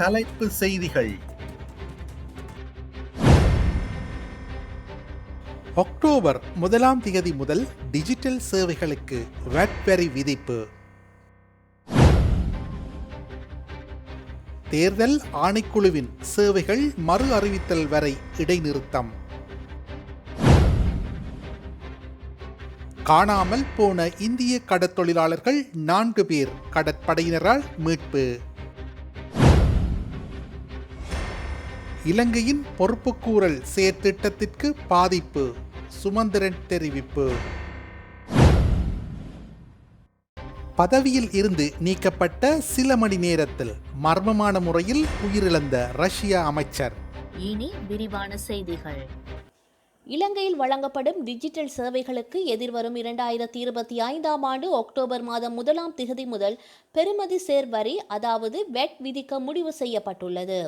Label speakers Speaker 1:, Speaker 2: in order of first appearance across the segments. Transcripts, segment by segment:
Speaker 1: தலைப்பு செய்திகள்.
Speaker 2: அக்டோபர் முதலாம் திகதி முதல் டிஜிட்டல் சேவைகளுக்கு VAT வரி விதிப்பு. தேர்தல் ஆணைக்குழுவின் சேவைகள் மறு அறிவித்தல் வரை இடைநிறுத்தம். காணாமல் போன இந்திய கடற்தொழிலாளர்கள் நான்கு பேர் கடற்படையினரால் மீட்பு. இலங்கையின் பொறுப்புக்கூறல் செயற்திட்டத்திற்கு பாதிப்பு. சுமந்திரன் தெரிவிப்பு. பதவியில் இருந்து நீக்கப்பட்ட சில மணி நேரத்தில் மர்மமான முறையில் உயிரிழந்த ரஷ்ய அமைச்சர்.
Speaker 3: இனி விரிவான செய்திகள்.
Speaker 4: இலங்கையில் வழங்கப்படும் டிஜிட்டல் சேவைகளுக்கு எதிர்வரும் இரண்டாயிரத்தி இருபத்தி ஐந்தாம் ஆண்டு அக்டோபர் மாதம் முதலாம் திகதி முதல் பெறுமதி சேர் வரி அதாவது வெட் விதிக்க முடிவு செய்யப்பட்டுள்ளது.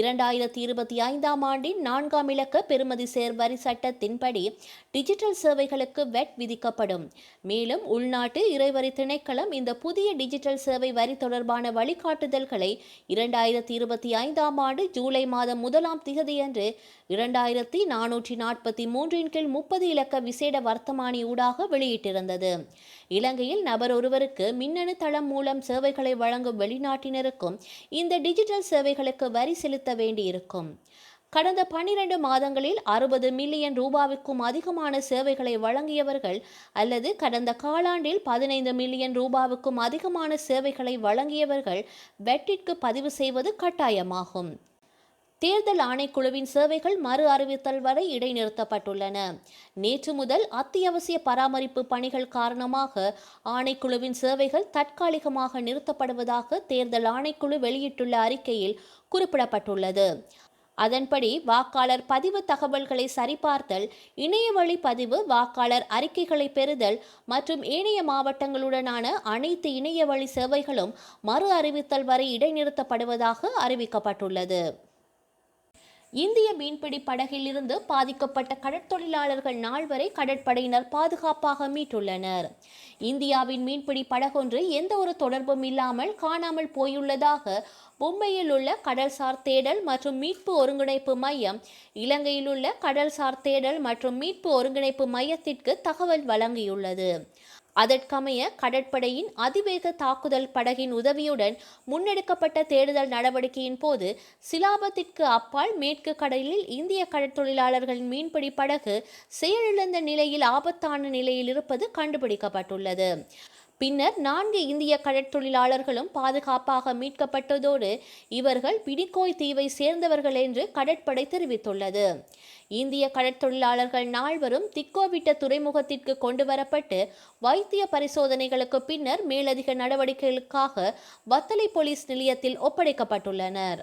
Speaker 4: இரண்டாயிரத்தி இருபத்தி ஐந்தாம் ஆண்டின் நான்காம் இலக்க பெறுமதி சேர் வரி சட்டத்தின்படி டிஜிட்டல் சேவைகளுக்கு வெட் விதிக்கப்படும். மேலும் உள்நாட்டு இறைவரி திணைக்களம் இந்த புதிய டிஜிட்டல் சேவை வரி தொடர்பான வழிகாட்டுதல்களை இரண்டாயிரத்தி இருபத்தி ஐந்தாம் ஆண்டு ஜூலை மாதம் முதலாம் திகதியன்று இரண்டாயிரத்தி நானூற்றி நாற்பத்தி மூன்றின் கீழ் முப்பது இலக்க விசேட வர்த்தமானி ஊடாக வெளியிட்டிருந்தது. இலங்கையில் நபர் ஒருவருக்கு மின்னணு தளம் மூலம் சேவைகளை வழங்கும் வெளிநாட்டினருக்கும் இந்த டிஜிட்டல் சேவைகளுக்கு வரி செலுத்த வேண்டியிருக்கும். கடந்த பன்னிரண்டு மாதங்களில் அறுபது மில்லியன் ரூபாவுக்கும் அதிகமான சேவைகளை வழங்கியவர்கள் அல்லது கடந்த காலாண்டில் பதினைந்து மில்லியன் ரூபாவுக்கும் அதிகமான சேவைகளை வழங்கியவர்கள் வெட்டிற்கு பதிவு செய்வது கட்டாயமாகும். தேர்தல் ஆணைக்குழுவின் சேவைகள் மறு அறிவித்தல் வரை இடைநிறுத்தப்பட்டுள்ளன. நேற்று முதல் அத்தியாவசிய பராமரிப்பு பணிகள் காரணமாக ஆணைக்குழுவின் சேவைகள் தற்காலிகமாக நிறுத்தப்படுவதாக தேர்தல் ஆணைக்குழு வெளியிட்டுள்ள அறிக்கையில் குறிப்பிடப்பட்டுள்ளது. அதன்படி வாக்காளர் பதிவு தகவல்களை சரிபார்த்தல் இணையவழி பதிவு வாக்காளர் அறிக்கைகளை பெறுதல் மற்றும் ஏனைய மாவட்டங்களுடனான அனைத்து இணையவழி சேவைகளும் மறு அறிவித்தல் வரை இடைநிறுத்தப்படுவதாக அறிவிக்கப்பட்டுள்ளது. இந்திய மீன்பிடி படகிலிருந்து பாதிக்கப்பட்ட கடற்தொழிலாளர்கள் நால்வரை கடற்படையினர் பாதுகாப்பாக மீட்டுள்ளனர். இந்தியாவின் மீன்பிடி படகொன்று எந்த ஒரு தொடர்பும் இல்லாமல் காணாமல் போயுள்ளதாக மும்பையில் உள்ள கடல்சார் தேடல் மற்றும் மீட்பு ஒருங்கிணைப்பு மையம் இலங்கையில் உள்ள கடல்சார் தேடல் மற்றும் மீட்பு ஒருங்கிணைப்பு மையத்திற்கு தகவல் வழங்கியுள்ளது. அதற்கமைய கடற்படையின் அதிவேக தாக்குதல் படகின் உதவியுடன் முன்னெடுக்கப்பட்ட தேடுதல் நடவடிக்கையின் போது சிலாபத்திற்கு அப்பால் மேற்கு கடலில் இந்திய கடற்தொழிலாளர்களின் மீன்பிடி படகு செயலிழந்த நிலையில் ஆபத்தான நிலையில் இருப்பது கண்டுபிடிக்கப்பட்டுள்ளது. பின்னர் நான்கு இந்திய கடற்தொழிலாளர்களும் பாதுகாப்பாக மீட்கப்பட்டதோடு இவர்கள் பிடிக்கோய் தீவை சேர்ந்தவர்கள் என்று கடற்படை தெரிவித்துள்ளது. இந்திய கடற்தொழிலாளர்கள் நால்வரும் திக்கோவிட்ட துறைமுகத்திற்கு கொண்டு வரப்பட்டு வைத்திய பரிசோதனைகளுக்கு பின்னர் மேலதிக நடவடிக்கைகளுக்காக வத்தலை போலீஸ் நிலையத்தில் ஒப்படைக்கப்பட்டுள்ளனர்.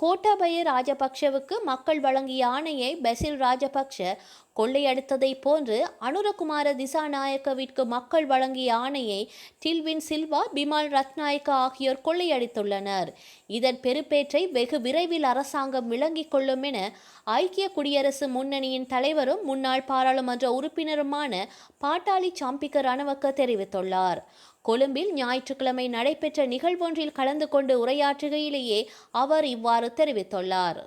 Speaker 4: கோட்டாபய ராஜபக்ஷவுக்கு மக்கள் வழங்கிய ஆணையை பெசில் ராஜபக்ஷ கொள்ளையடித்ததைப் போன்று அனுரகுமார திசாநாயக்கவிற்கு மக்கள் வழங்கிய ஆணையை டில்வின் சில்வா பிமால் ரத்நாயக்கா ஆகியோர் கொள்ளையடித்துள்ளனர். இதன் பெருப்பேற்றை வெகு விரைவில் அரசாங்கம் விளங்கிக் கொள்ளும் என ஐக்கிய குடியரசு முன்னணியின் தலைவரும் முன்னாள் பாராளுமன்ற உறுப்பினருமான பாட்டாளி சாம்பிக்க ரணவக்க தெரிவித்துள்ளார். கொழும்பில் ஞாயிற்றுக்கிழமை நடைபெற்ற நிகழ்வொன்றில் கலந்து கொண்டு உரையாற்றுகையிலேயே அவர் இவ்வாறு தெரிவித்துள்ளார்.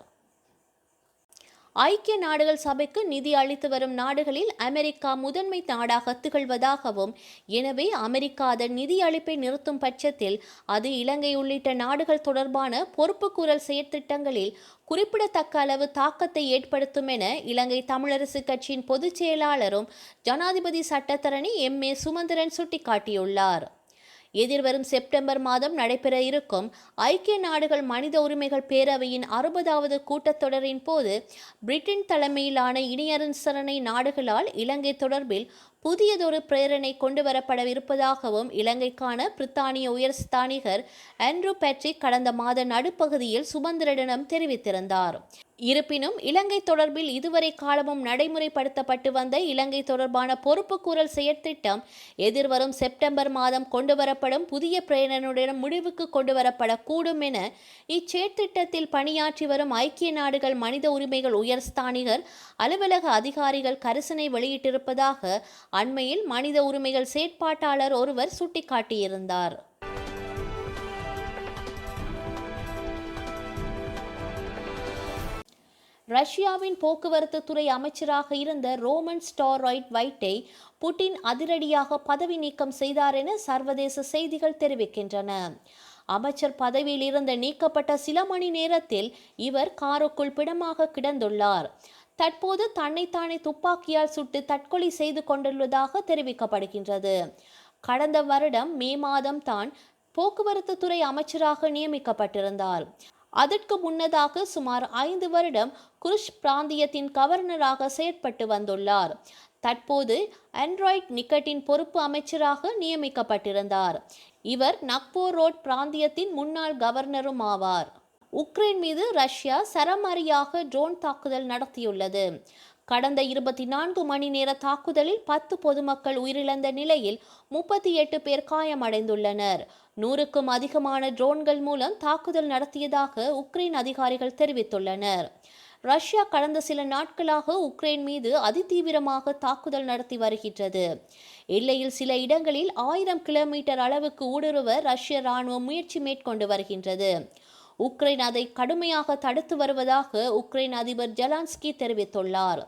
Speaker 4: ஐக்கிய நாடுகள் சபைக்கு நிதி அளித்து வரும் நாடுகளில் அமெரிக்கா முதன்மை நாடாக திகழ்வதாகவும் எனவே அமெரிக்கா அதன் நிதி அளிப்பை நிறுத்தும் பட்சத்தில் அது இலங்கை உள்ளிட்ட நாடுகள் தொடர்பான பொறுப்புக்கூறல் செயற்திட்டங்களில் குறிப்பிடத்தக்க அளவு தாக்கத்தை ஏற்படுத்தும் என இலங்கை தமிழரசு கட்சியின் பொதுச் செயலாளரும் ஜனாதிபதி சட்டத்தரணி எம் ஏ சுமந்திரன் சுட்டிக்காட்டியுள்ளார். எதிர்வரும் செப்டம்பர் மாதம் நடைபெற இருக்கும். ஐக்கிய நாடுகள் மனித உரிமைகள் பேரவையின் அறுபதாவது கூட்டத்தொடரின் போது பிரிட்டன் தலைமையிலான இணையரசரணை நாடுகளால் இலங்கை தொடர்பில் புதியதொரு பிரேரணை கொண்டு வரப்படவிருப்பதாகவும் இலங்கைக்கான பிரித்தானிய உயர் ஸ்தானிகர் ஆண்ட்ரூ பேட்ரிக் கடந்த மாத நடுப்பகுதியில் சுமந்திரனிடம் தெரிவித்திருந்தார். இருப்பினும் இலங்கை தொடர்பில் இதுவரை காலமும் நடைமுறைப்படுத்தப்பட்டு வந்த இலங்கை தொடர்பான பொறுப்புக்கூறல் செயற்திட்டம் எதிர்வரும் செப்டம்பர் மாதம் கொண்டுவரப்படும் புதிய பிரேரனுடன் முடிவுக்கு கொண்டுவரப்படக்கூடும் என இச்செயற்திட்டத்தில் பணியாற்றி வரும் ஐக்கிய நாடுகள் மனித உரிமைகள் உயர்ஸ்தானிகர் அலுவலக அதிகாரிகள் கரிசனை வெளியிட்டிருப்பதாக அண்மையில் மனித உரிமைகள் செயற்பாட்டாளர் ஒருவர் சுட்டிக்காட்டியிருந்தார். ரஷ்யாவின் போக்குவரத்து துறை அமைச்சராக இருந்த ரோமன் ஸ்டாராய்ட் வைட்டை புட்டின் அதிரடியாக பதவி நீக்கம் செய்தார் என சர்வதேச செய்திகள் தெரிவிக்கின்றன. அமைச்சர் பதவியில் இருந்து நீக்கப்பட்ட சில மணி நேரத்தில் இவர் காருக்குள் பிடமாக கிடந்துள்ளார். தற்போது தன்னைத்தானே துப்பாக்கியால் சுட்டு தற்கொலை செய்து கொண்டுள்ளதாக தெரிவிக்கப்படுகின்றது. கடந்த வருடம் மே மாதம் தான் போக்குவரத்து துறை அமைச்சராக நியமிக்கப்பட்டிருந்தார். அதற்கு முன்னதாக சுமார் ஐந்து வருடம் குருஷ் பிராந்தியத்தின் கவர்னராக செயற்பட்டு வந்துள்ளார். தற்போது ஆண்ட்ராய்ட் நிக்கட்டின் பொறுப்பு அமைச்சராக நியமிக்கப்பட்டிருந்தார். இவர் நக்போர் ரோட் பிராந்தியத்தின் முன்னாள் கவர்னரும் ஆவார். உக்ரைன் மீது ரஷ்யா சரமாரியாக ட்ரோன் தாக்குதல் நடத்தியுள்ளது. கடந்த இருபத்தி நான்கு மணி நேர தாக்குதலில் பத்து பொதுமக்கள் உயிரிழந்த நிலையில் முப்பத்தி எட்டு பேர் காயமடைந்துள்ளனர். நூறுக்கும் அதிகமான ட்ரோன்கள் மூலம் தாக்குதல் நடத்தியதாக உக்ரைன் அதிகாரிகள் தெரிவித்துள்ளனர். ரஷ்யா கடந்த சில நாட்களாக உக்ரைன் மீது அதிதீவிரமாக தாக்குதல் நடத்தி வருகின்றது. எல்லையில் சில இடங்களில் ஆயிரம் கிலோமீட்டர் அளவுக்கு ஊடுருவ ரஷ்ய ராணுவம் முயற்சி மேற்கொண்டு வருகின்றது. உக்ரைன் அதை கடுமையாக தடுத்து வருவதாக உக்ரைன் அதிபர் ஜலான்ஸ்கி தெரிவித்துள்ளார்.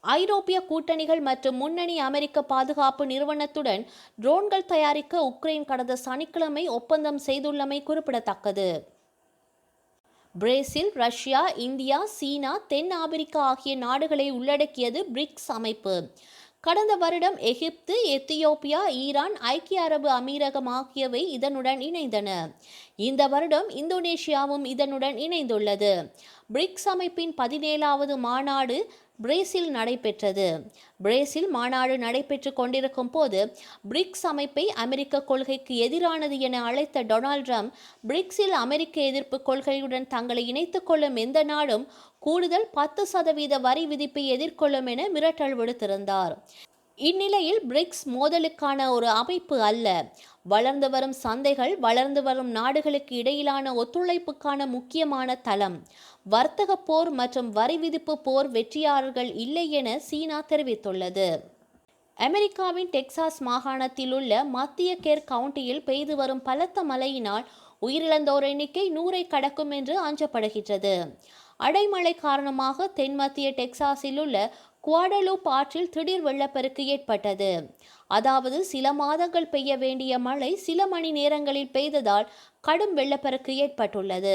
Speaker 4: ஐரோப்பிய கூட்டணிகள் மற்றும் முன்னணி அமெரிக்க பாதுகாப்பு நிறுவனத்துடன் ட்ரோன்கள் தயாரிக்க உக்ரைன் கடந்த சனிக்கிழமை ஒப்பந்தம் செய்துள்ளமை குறிப்பிடத்தக்கது. பிரேசில் ரஷ்யா இந்தியா சீனா தென் ஆப்பிரிக்கா ஆகிய நாடுகளை உள்ளடக்கியது பிரிக்ஸ் அமைப்பு. கடந்த வருடம் எகிப்து எத்தியோப்பியா ஈரான் ஐக்கிய அரபு அமீரகம் ஆகியவை இதனுடன் இணைந்தன. இந்த வருடம் இந்தோனேஷியாவும் இதனுடன் இணைந்துள்ளது. பிரிக்ஸ் அமைப்பின் பதினேழாவது மாநாடு பிரேசில் நடைபெற்றது. பிரேசில் மாநாடு நடைபெற்று கொண்டிருக்கும் போது பிரிக்ஸ் அமைப்பை அமெரிக்க கொள்கைக்கு எதிரானது என அழைத்த டொனால்ட் ட்ரம்ப் பிரிக்ஸில் அமெரிக்க எதிர்ப்பு கொள்கையுடன் தங்களை இணைத்துக் கொள்ளும் எந்த நாடும் கூடுதல் பத்து சதவீத வரி விதிப்பை எதிர்கொள்ளும் என மிரட்டல் விடுத்திருந்தார். இந்நிலையில் பிரிக்ஸ் மோதலுக்கான ஒரு அமைப்பு அல்ல. வளர்ந்து வரும் சந்தைகள் வளர்ந்து வரும் நாடுகளுக்கு இடையிலான ஒத்துழைப்புக்கான முக்கியமான தளம். வர்த்தக போர் மற்றும் வரி விதிப்பு போர் வெற்றியாளர்கள் இல்லை என சீனா தெரிவித்துள்ளது. அமெரிக்காவின் டெக்சாஸ் மாகாணத்தில் உள்ள மத்திய கேர் கவுண்டியில் பெய்து வரும் பலத்த மழையினால் உயிரிழந்தோர் எண்ணிக்கை நூறை கடக்கும் என்று அஞ்சப்படுகின்றது. அடைமழை காரணமாக தென்மத்திய டெக்சாஸில் உள்ள குவாடலூப் ஆற்றில் திடீர் வெள்ளப்பெருக்கு ஏற்பட்டது. அதாவது சில மாதங்கள் பெய்ய வேண்டிய மழை சில மணி நேரங்களில் பெய்ததால் கடும் வெள்ளப்பெருக்கு ஏற்பட்டுள்ளது.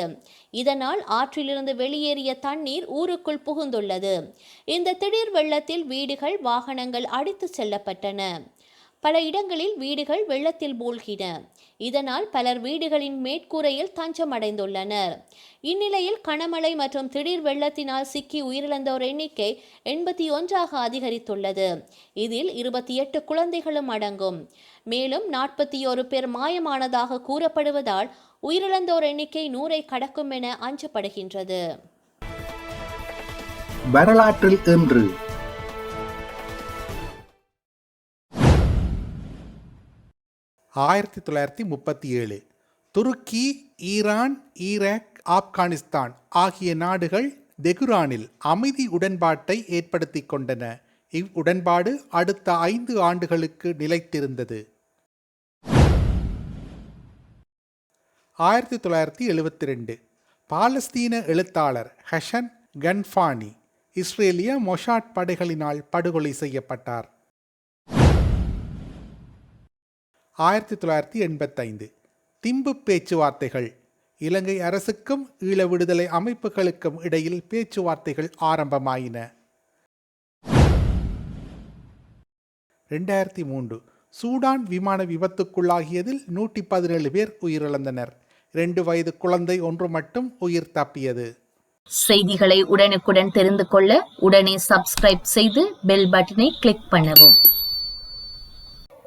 Speaker 4: இதனால் ஆற்றிலிருந்து வெளியேறிய தண்ணீர் ஊருக்குள் புகுந்துள்ளது. இந்த திடீர் வெள்ளத்தில் வீடுகள் வாகனங்கள் அடித்து செல்லப்பட்டன. பல இடங்களில் வீடுகள் வெள்ளத்தில் மூழ்கின. இதனால் பலர் வீடுகளின் மேற்கூரையில் தஞ்சமடைந்துள்ளனர். இந்நிலையில் கனமழை மற்றும் திடீர் வெள்ளத்தினால் சிக்கி உயிரிழந்தோர் எண்ணிக்கை எண்பத்தி ஒன்றாக அதிகரித்துள்ளது. இதில் இருபத்தி எட்டு குழந்தைகளும் அடங்கும். மேலும் நாற்பத்தி ஒரு பேர் மாயமானதாக கூறப்படுவதால் உயிரிழந்தோர் எண்ணிக்கை நூறை கடக்கும் என அஞ்சப்படுகின்றது.
Speaker 1: வரலாற்றில் இன்று
Speaker 2: ஆயிரத்தி தொள்ளாயிரத்தி முப்பத்தி ஏழு. துருக்கி ஈரான் ஈராக் ஆப்கானிஸ்தான் ஆகிய நாடுகள் தெகுரானில் அமைதி உடன்பாட்டை ஏற்படுத்தி கொண்டன. இவ் உடன்பாடு அடுத்த ஐந்து ஆண்டுகளுக்கு நிலைத்திருந்தது. ஆயிரத்தி தொள்ளாயிரத்தி எழுபத்தி ரெண்டு. பாலஸ்தீன எழுத்தாளர் ஹஷன் கன்ஃபானி இஸ்ரேலிய மொஷாட் படைகளினால் படுகொலை செய்யப்பட்டார். ஆயிரத்தி தொள்ளாயிரத்தி எண்பத்தைந்து. திம்பு பேச்சுவார்த்தைகள். இலங்கை அரசுக்கும் ஈழ விடுதலை அமைப்புகளுக்கும் இடையில் பேச்சுவார்த்தைகள் ஆரம்பமாயின. ரெண்டாயிரத்தி மூன்று. சூடான் விமான விபத்துக்குள்ளாகியதில் நூற்றி பதினேழு பேர் உயிரிழந்தனர். இரண்டு வயது குழந்தை ஒன்று மட்டும் உயிர் தப்பியது.
Speaker 3: செய்திகளை உடனுக்குடன் தெரிந்து கொள்ள உடனே சப்ஸ்கிரைப் செய்து பெல் பட்டனை கிளிக் பண்ணவும்.